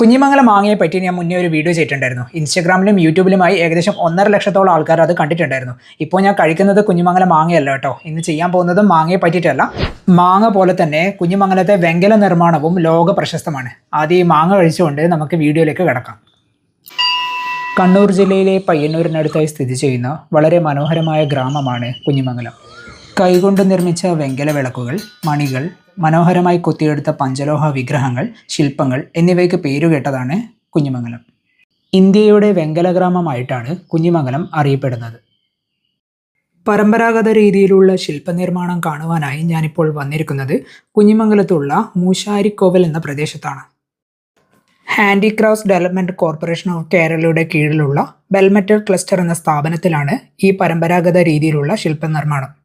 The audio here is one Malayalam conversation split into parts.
കുഞ്ഞിമംഗലം മാങ്ങയെ പറ്റി ഞാൻ മുന്നേ ഒരു വീഡിയോ ചെയ്തിട്ടുണ്ടായിരുന്നു. ഇൻസ്റ്റാഗ്രാമിലും യൂട്യൂബിലുമായി ഏകദേശം ഒന്നര ലക്ഷത്തോളം ആൾക്കാർ അത് കണ്ടിട്ടുണ്ടായിരുന്നു. ഇപ്പോൾ ഞാൻ കഴിക്കുന്നത് കുഞ്ഞിമംഗലം മാങ്ങയല്ല കേട്ടോ. ഇന്ന് ചെയ്യാൻ പോകുന്നതും മാങ്ങയെ പറ്റിയിട്ടല്ല. മാങ്ങ പോലെ തന്നെ കുഞ്ഞിമംഗലത്തെ വെങ്കല നിർമ്മാണവും ലോക പ്രശസ്തമാണ്. ആദ്യം ഈ മാങ്ങ കഴിച്ചുകൊണ്ട് നമുക്ക് വീഡിയോയിലേക്ക് കിടക്കാം. കണ്ണൂർ ജില്ലയിലെ പയ്യന്നൂരിനടുത്തായി സ്ഥിതി ചെയ്യുന്ന വളരെ മനോഹരമായ ഗ്രാമമാണ് കുഞ്ഞിമംഗലം. കൈകൊണ്ട് നിർമ്മിച്ച വെങ്കല വിളക്കുകൾ മണികൾ മനോഹരമായി കൊത്തിയെടുത്ത പഞ്ചലോഹ വിഗ്രഹങ്ങൾ ശില്പങ്ങൾ എന്നിവയ്ക്ക് പേരുകേട്ടതാണ് കുഞ്ഞിമംഗലം. ഇന്ത്യയുടെ വെങ്കല ഗ്രാമമായിട്ടാണ് കുഞ്ഞിമംഗലം അറിയപ്പെടുന്നത്. പരമ്പരാഗത രീതിയിലുള്ള ശില്പനിർമ്മാണം കാണുവാനായി ഞാനിപ്പോൾ വന്നിരിക്കുന്നത് കുഞ്ഞിമംഗലത്തുള്ള മൂശാരിക്കോവൽ എന്ന പ്രദേശത്താണ്. ഹാൻഡിക്രാഫ്റ്റ്സ് ഡെവലപ്മെന്റ് കോർപ്പറേഷൻ ഓഫ് കേരളയുടെ കീഴിലുള്ള ബെൽമെറ്റൽ ക്ലസ്റ്റർ എന്ന സ്ഥാപനത്തിലാണ് ഈ പരമ്പരാഗത രീതിയിലുള്ള ശില്പനിർമ്മാണം.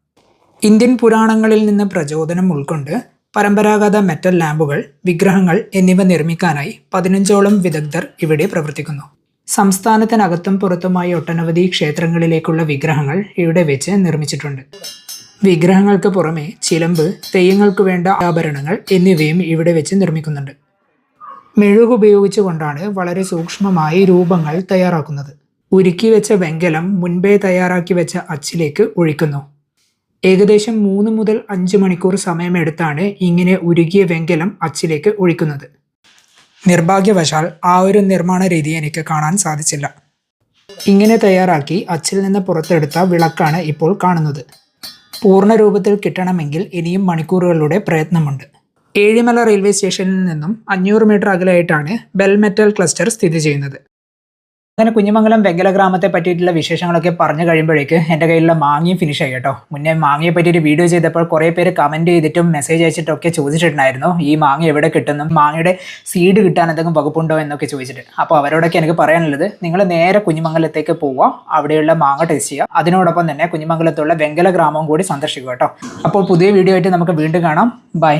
ഇന്ത്യൻ പുരാണങ്ങളിൽ നിന്ന് പ്രചോദനം ഉൾക്കൊണ്ട് പരമ്പരാഗത മെറ്റൽ ലാമ്പുകൾ വിഗ്രഹങ്ങൾ എന്നിവ നിർമ്മിക്കാനായി പതിനഞ്ചോളം വിദഗ്ധർ ഇവിടെ പ്രവർത്തിക്കുന്നു. സംസ്ഥാനത്തിനകത്തും പുറത്തുമായി ഒട്ടനവധി ക്ഷേത്രങ്ങളിലേക്കുള്ള വിഗ്രഹങ്ങൾ ഇവിടെ വെച്ച് നിർമ്മിച്ചിട്ടുണ്ട്. വിഗ്രഹങ്ങൾക്ക് പുറമെ ചിലമ്പ് തെയ്യങ്ങൾക്ക് വേണ്ട ആഭരണങ്ങൾ എന്നിവയും ഇവിടെ വെച്ച് നിർമ്മിക്കുന്നുണ്ട്. മെഴുക് ഉപയോഗിച്ചുകൊണ്ടാണ് വളരെ സൂക്ഷ്മമായി രൂപങ്ങൾ തയ്യാറാക്കുന്നത്. ഉരുക്കി വെച്ച വെങ്കലം മുൻപേ തയ്യാറാക്കി വെച്ച അച്ചിലേക്ക് ഒഴിക്കുന്നു. ഏകദേശം മൂന്ന് മുതൽ അഞ്ച് മണിക്കൂർ സമയമെടുത്താണ് ഇങ്ങനെ ഉരുകിയ വെങ്കലം അച്ചിലേക്ക് ഒഴിക്കുന്നത്. നിർഭാഗ്യവശാൽ ആ ഒരു നിർമ്മാണ രീതി എനിക്ക് കാണാൻ സാധിച്ചില്ല. ഇങ്ങനെ തയ്യാറാക്കി അച്ചിൽ നിന്ന് പുറത്തെടുത്ത വിളക്കാണ് ഇപ്പോൾ കാണുന്നത്. പൂർണ രൂപത്തിൽ കിട്ടണമെങ്കിൽ ഇനിയും മണിക്കൂറുകളുടെ പ്രയത്നമുണ്ട്. ഏഴിമല റെയിൽവേ സ്റ്റേഷനിൽ നിന്നും അഞ്ഞൂറ് മീറ്റർ അകലെയായിട്ടാണ് ബെൽമെറ്റൽ ക്ലസ്റ്റർ സ്ഥിതി ചെയ്യുന്നത്. അങ്ങനെ കുഞ്ഞുമംഗലം വെങ്കല ഗ്രാമത്തെ പറ്റിയിട്ടുള്ള വിശേഷങ്ങളൊക്കെ പറഞ്ഞു കഴിയുമ്പോഴേക്ക് എന്റെ കയ്യിലുള്ള മാങ്ങയും ഫിനിഷ് ആയി കേട്ടോ. മുന്നേ മാങ്ങയെ ഒരു വീഡിയോ ചെയ്തപ്പോൾ കുറേ പേര് കമന്റ് ചെയ്തിട്ടും മെസ്സേജ് അയച്ചിട്ടൊക്കെ ചോദിച്ചിട്ടുണ്ടായിരുന്നു. ഈ മാങ്ങ എവിടെ കിട്ടുന്നു? മാങ്ങയുടെ സീഡ് കിട്ടാൻ എന്തെങ്കിലും വകുപ്പുണ്ടോ എന്നൊക്കെ ചോദിച്ചിട്ട്. അപ്പോൾ അവരോടൊക്കെ എനിക്ക് പറയാനുള്ളത് നിങ്ങൾ നേരെ കുഞ്ഞുമംഗലത്തേക്ക് പോവുക അവിടെയുള്ള മാങ്ങ ടേസ്റ്റ് ചെയ്യുക. അതിനോടൊപ്പം തന്നെ കുഞ്ഞുമംഗലത്തുള്ള വെങ്കല ഗ്രാമവും കൂടി സന്ദർശിക്കുക കേട്ടോ. അപ്പോൾ പുതിയ വീഡിയോ ആയിട്ട് നമുക്ക് വീണ്ടും കാണാം. ബൈ